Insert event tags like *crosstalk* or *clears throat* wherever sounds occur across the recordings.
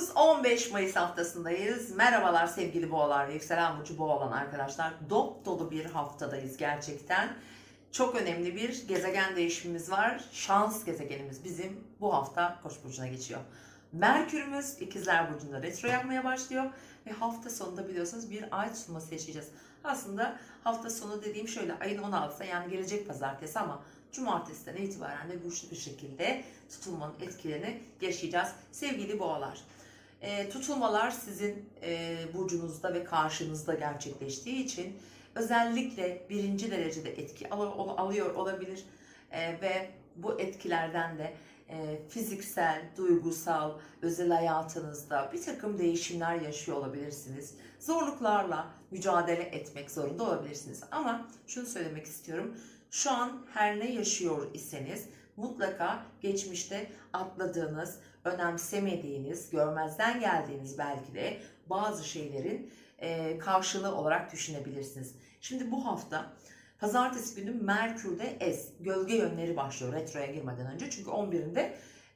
9-15 Mayıs haftasındayız. Merhabalar sevgili boğalar, yükselen burcu boğa arkadaşlar. Dop dolu bir haftadayız gerçekten. Çok önemli bir gezegen değişimimiz var. Şans gezegenimiz bizim bu hafta Koç burcuna geçiyor. Merkürümüz İkizler burcunda retro yapmaya başlıyor ve hafta sonunda biliyorsunuz bir ay tutulması yaşayacağız. Aslında hafta sonu dediğim şöyle ayın 16'sı yani gelecek pazartesi ama cumartesiden itibaren de güçlü bir şekilde tutulmanın etkilerini yaşayacağız. Sevgili boğalar, e, tutulmalar sizin e, burcunuzda ve karşınızda gerçekleştiği için özellikle birinci derecede etki al- al- alıyor olabilir E, ve bu etkilerden de e, fiziksel, duygusal, özel hayatınızda bir takım değişimler yaşıyor olabilirsiniz. Zorluklarla mücadele etmek zorunda olabilirsiniz. Ama şunu söylemek istiyorum. Şu an her ne yaşıyor iseniz mutlaka geçmişte atladığınız, önemsemediğiniz, görmezden geldiğiniz belki de bazı şeylerin e, karşılığı olarak düşünebilirsiniz. Şimdi bu hafta pazartesi günü Merkür'de es, gölge yönleri başlıyor retroya girmeden önce. Çünkü 11'inde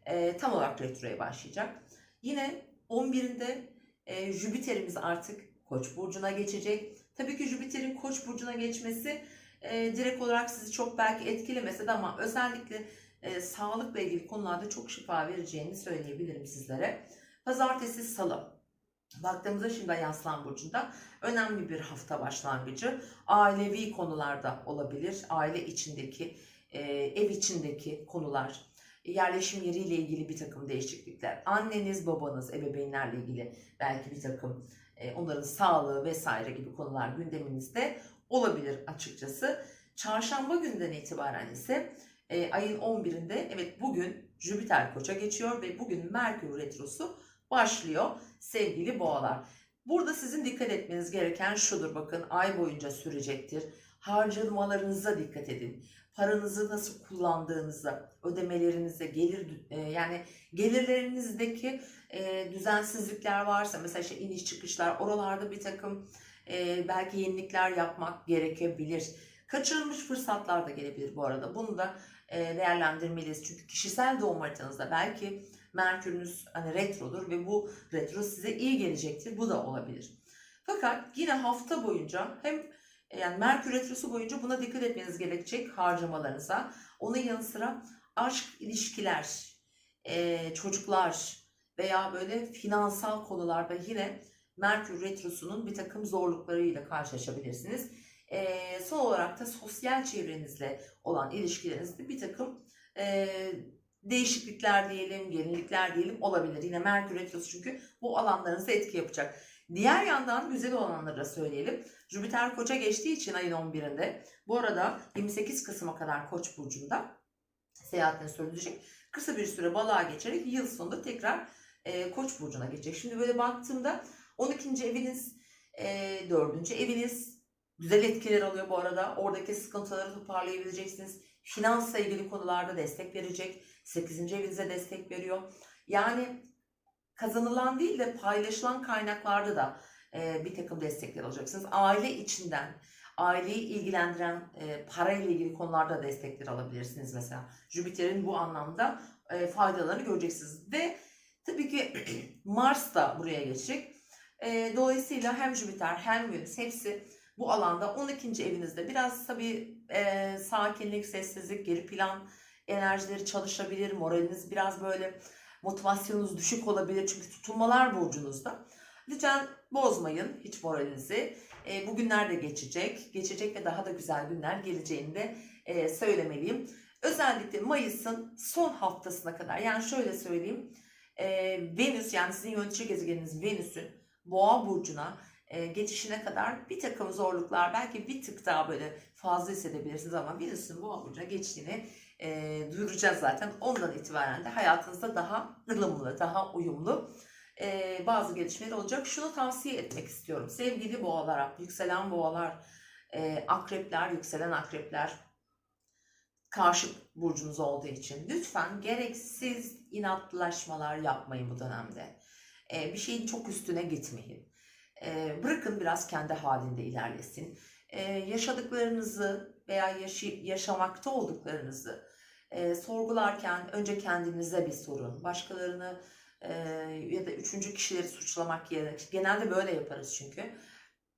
e, tam olarak retroya başlayacak. Yine 11'inde e, Jüpiter'imiz artık Koç burcuna geçecek. Tabii ki Jüpiter'in Koç burcuna geçmesi e, direkt olarak sizi çok belki etkilemese de ama özellikle e, sağlıkla ilgili konularda çok şifa vereceğini söyleyebilirim sizlere. Pazartesi, salı. Baktığımızda şimdi Ay Aslan Burcu'nda önemli bir hafta başlangıcı. Ailevi konularda olabilir. Aile içindeki, e, ev içindeki konular, yerleşim yeriyle ilgili bir takım değişiklikler. Anneniz, babanız, ebeveynlerle ilgili belki bir takım e, onların sağlığı vesaire gibi konular gündeminizde olabilir açıkçası. Çarşamba günden itibaren ise e, ayın 11'inde evet bugün Jüpiter Koç'a geçiyor ve bugün Merkür Retrosu başlıyor sevgili boğalar. Burada sizin dikkat etmeniz gereken şudur bakın ay boyunca sürecektir. Harcamalarınıza dikkat edin. Paranızı nasıl kullandığınıza, ödemelerinize, gelir e, yani gelirlerinizdeki e, düzensizlikler varsa mesela işte iniş çıkışlar oralarda bir takım e, belki yenilikler yapmak gerekebilir. Kaçırılmış fırsatlar da gelebilir bu arada. Bunu da e, değerlendirmeliyiz. Çünkü kişisel doğum haritanızda belki Merkür'ünüz hani retrodur ve bu retro size iyi gelecektir. Bu da olabilir. Fakat yine hafta boyunca hem e, yani Merkür retrosu boyunca buna dikkat etmeniz gerekecek harcamalarınıza. Onun yanı sıra aşk ilişkiler, e, çocuklar veya böyle finansal konularda yine Merkür retrosunun bir takım zorluklarıyla karşılaşabilirsiniz. E, son olarak da sosyal çevrenizle olan ilişkilerinizde bir takım e, değişiklikler diyelim, yenilikler diyelim olabilir. Yine Merkür Retrosu çünkü bu alanlarınızda etki yapacak. Diğer yandan güzel olanları da söyleyelim. Jüpiter Koç'a geçtiği için ayın 11'inde bu arada 28 Kasım'a kadar Koç burcunda seyahatini sürdürecek. Kısa bir süre balığa geçerek yıl sonunda tekrar e, Koç burcuna geçecek. Şimdi böyle baktığımda 12. eviniz, e, 4. eviniz güzel etkiler alıyor bu arada. Oradaki sıkıntıları toparlayabileceksiniz. Finansla ilgili konularda destek verecek. 8. evinize destek veriyor. Yani kazanılan değil de paylaşılan kaynaklarda da e, bir takım destekler alacaksınız. Aile içinden, aileyi ilgilendiren e, parayla ilgili konularda destekler alabilirsiniz mesela. Jüpiter'in bu anlamda e, faydalarını göreceksiniz. Ve tabii ki *clears throat* Mars da buraya geçecek. E, dolayısıyla hem Jüpiter hem Venüs hepsi bu alanda 12. evinizde biraz tabii e, sakinlik, sessizlik, geri plan enerjileri çalışabilir. Moraliniz biraz böyle motivasyonunuz düşük olabilir. Çünkü tutulmalar burcunuzda. Lütfen bozmayın hiç moralinizi. E, bu günler de geçecek. Geçecek ve daha da güzel günler geleceğini de e, söylemeliyim. Özellikle Mayıs'ın son haftasına kadar yani şöyle söyleyeyim. E, Venüs yani sizin yönetici gezegeniniz Venüs'ün Boğa burcuna e, geçişine kadar bir takım zorluklar belki bir tık daha böyle fazla hissedebilirsiniz ama Venüs'ün Boğa burcuna geçtiğini e, duyuracağız zaten. Ondan itibaren de hayatınızda daha ılımlı, daha uyumlu e, bazı gelişmeler olacak. Şunu tavsiye etmek istiyorum. Sevgili boğalar, yükselen boğalar, e, akrepler, yükselen akrepler, karşı burcunuz olduğu için lütfen gereksiz inatlaşmalar yapmayın bu dönemde. E, bir şeyin çok üstüne gitmeyin. Bırakın biraz kendi halinde ilerlesin. Yaşadıklarınızı veya yaşamakta olduklarınızı sorgularken önce kendinize bir sorun. Başkalarını ya da üçüncü kişileri suçlamak yerine genelde böyle yaparız çünkü.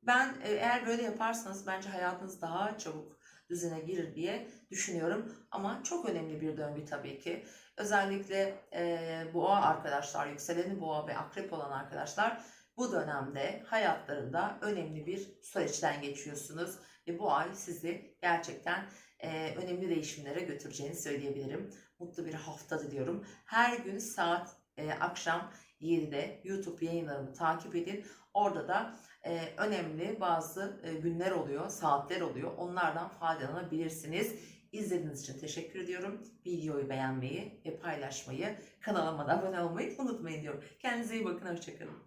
Ben e, eğer böyle yaparsanız bence hayatınız daha çabuk düzene girir diye düşünüyorum. Ama çok önemli bir döngü tabii ki. Özellikle e, boğa arkadaşlar, yükseleni boğa ve akrep olan arkadaşlar bu dönemde hayatlarında önemli bir süreçten geçiyorsunuz. Ve bu ay sizi gerçekten e, önemli değişimlere götüreceğini söyleyebilirim. Mutlu bir hafta diliyorum. Her gün saat e, akşam 7'de YouTube yayınlarımı takip edin. Orada da e, önemli bazı e, günler oluyor, saatler oluyor. Onlardan faydalanabilirsiniz. İzlediğiniz için teşekkür ediyorum. Videoyu beğenmeyi ve paylaşmayı, kanalıma da abone olmayı unutmayın diyorum. Kendinize iyi bakın, hoşçakalın.